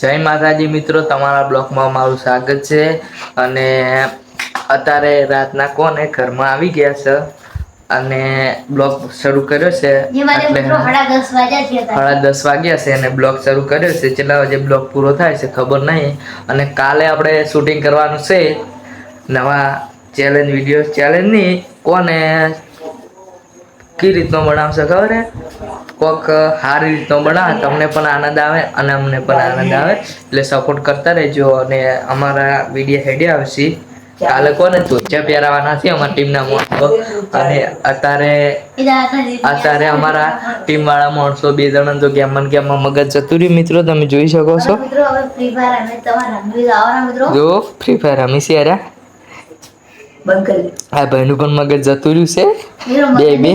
જય માતાજી મિત્રો તમારા બ્લોગમાં મારું સ્વાગત છે. અને અત્યારે રાતના કોને ઘરમાં આવી ગયા છે? અને બ્લોગ શરૂ કર્યો છે? સાડા દસ વાગ્યા છે અને બ્લોગ શરૂ કર્યો છે. છેલ્લા જે બ્લોગ પૂરો થાય છે ખબર નહીં. અને કાલે આપણે શૂટિંગ કરવાનું છે. નવા ચેલેન્જ વીડિયો ચેલેન્જ નહીં કોને કઈ રીતનો બનાવશે ખબર હે? કોક સારી રીતનો બનાવે તમને પણ આનંદ આવે અને અમને પણ આનંદ આવે. એટલે સપોર્ટ કરતા રહેજો અને અમારા વીડિયો હેડી આવશે. કાલે કોને ધોતિયા પહેરાવાના છે અમારા ટીમના માણસો. અને અત્યારે. અત્યારે અમારા ટીમ વાળા માણસો બે જણા તો ગેમમાં ગેમમાં મગજ જતું રહ્યું. મિત્રો તમે જોઈ શકો છો. જો ફ્રી ફાયર રમી છે બંધ કરી આ ભાઈનું પણ મગજ જતું રહ્યું છે. બે, બે.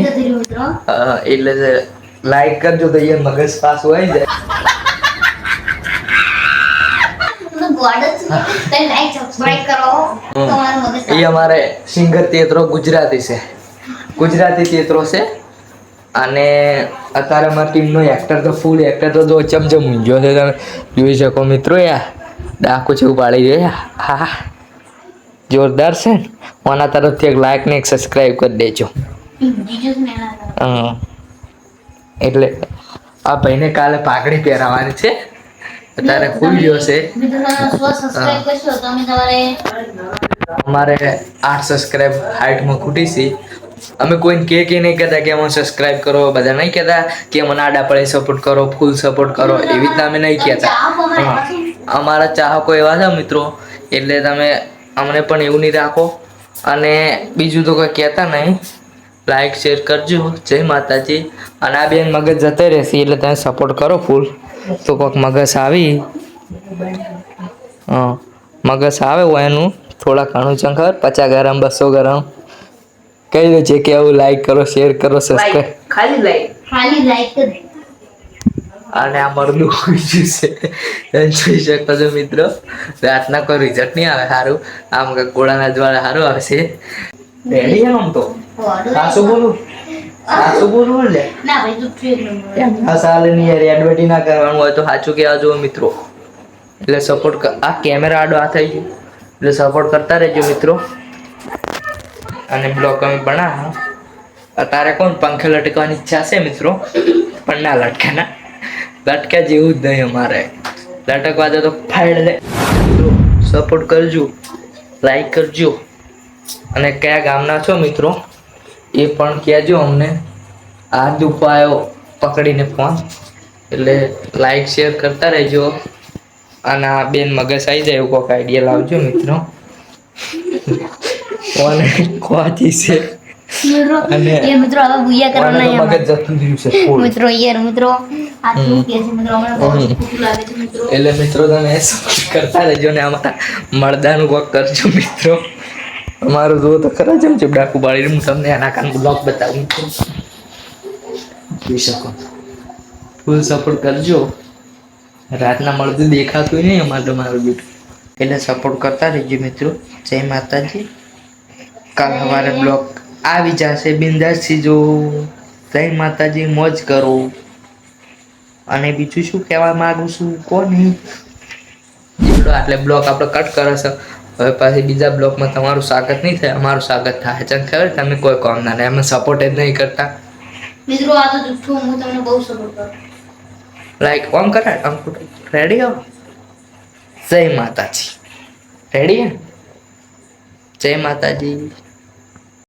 એટલે લાઈક કરજો તો એ મગજ પાસ હોય જાય. એ અમારે સિંગર તેતરો ગુજરાતી છે. ગુજરાતી તેતરો છે. અને અત્યારે અમારી ટીમનો એક્ટર તો ફૂલ એક્ટર તો જો ચમચમ ઊંઝો છે. તમે જોઈ શકો મિત્રો યાર ડાકુ છે પાડી દે હા હા. જોરદાર છે ને? આના તરફથી એક લાઈક ને એક સબસ્ક્રાઈબ કરી દેજો. એટલે આ ભાઈને કાલે પાઘડી પહેરાવવાની છે. અત્યારે ખુલી ગયો છે. અમારે આઠ સબસ્ક્રાઇબ હાઈટમાં ખૂટી છે. અમે કોઈને કે કે નહીં કહેતા કે અમને સબસ્ક્રાઇબ કરો બધા નહીં કહેતા કે મને આડા પડે સપોર્ટ કરો ફૂલ સપોર્ટ કરો એવી રીતના અમે નહીં કહેતા. અમારા ચાહકો એવા છે મિત્રો એટલે તમે અમને પણ એવું નહીં રાખો. અને બીજું તો કંઈ કહેતા નહીં. લાઈક શેર કરજો. જય માતાજી. અને આ બેન મગજ જતે રહેશે એટલે તમે સપોર્ટ કરો ફૂલ તો કોઈક મગજ આવી. હા. મગજ આવે હોય એનું. થોડા ઘણું ચંખર પચાસ ગ્રામ બસો ગ્રામ. કહી દો છે કે આવું લાઈક કરો શેર કરો સબસ્ક્રાઈબ ખાલી લાઈક ખાલી લાઈક અને આ મરદું બીજું છે. તમે જોઈ શકો છો મિત્રો. રાતના કોઈ રિઝલ્ટ નહીં આવે સારું. આમ કે ગોળાના જ્વાળા સારું આવશે. રેડી છે આમ તો? સાસુ બોલું? સાસુ બોલું લે ના આ સાલે ની યાર એડવર્ટી ના કરવાનું હોય તો સાચું કહેવા જુઓ મિત્રો. એટલે સપોર્ટ આ કેમેરા આડો આ થઈ ગયો. એટલે સપોર્ટ કરતા રહેજો મિત્રો. અને બ્લોગ અમે બના તારે કોણ? પંખે લટકવાની ઈચ્છા છે મિત્રો. પણ ના લટકાના લટક્યા જેવું જ નહીં અમારે. લટકવા દે તો ફાઈડ લે. સપોર્ટ કરજો લાઈક કરજો. અને કયા ગામના છો મિત્રો? એ પણ કહેજો અમને. આ દુપાયો પકડીને ફોન એટલે લાઈક શેર કરતા રહેજો. અને આ બેન મગજ આવી જાય એવું કોઈક આઈડિયા લાવજો મિત્રો. કોને કોચી છે? મિત્રો અને- મિત્રો હવે ભૂયા કરવાના મગજ જતું રહ્યું છે મિત્રો યાર મિત્રો. એટલે મિત્રો તમે support કરતા રહેજો ને અમારા મળદાનું કોક કરજો મિત્રો. અમારું જો તો ખરા જેમ છે ડાકુ બાળીને હું તમને આના કાન બ્લોગ બતાવું છું. જોઈ શકો. ફૂલ સપોર્ટ કરજો. રાતના મળતું દેખાતું નહીં અમારે તમારું બીટું એટલે સપોર્ટ કરતા રહેજો મિત્રો. જય માતાજી. કાલ સવારે બ્લોગ આવી જશે. બિંદાસથી જો જય માતાજી. મોજ કરો. અને બીજું શું કહેવા માંગુ છું કોની? એટલો બ્લોક આપણે કટ કરે છે. હવે પાછી બીજા બ્લોકમાં તમારું સ્વાગત નહીં થાય અમારું સ્વાગત થાય. છે ખબર? તમે કોઈ કામ ના અમે સપોર્ટ જ નહીં કરતા. મિત્રો આ તો જુઠ્ઠું હું તમને બહુ સપોર્ટ કરું. લાઈક ઓમ કરે અંકુટ રેડી હો? જય માતાજી. રેડી જય માતાજી.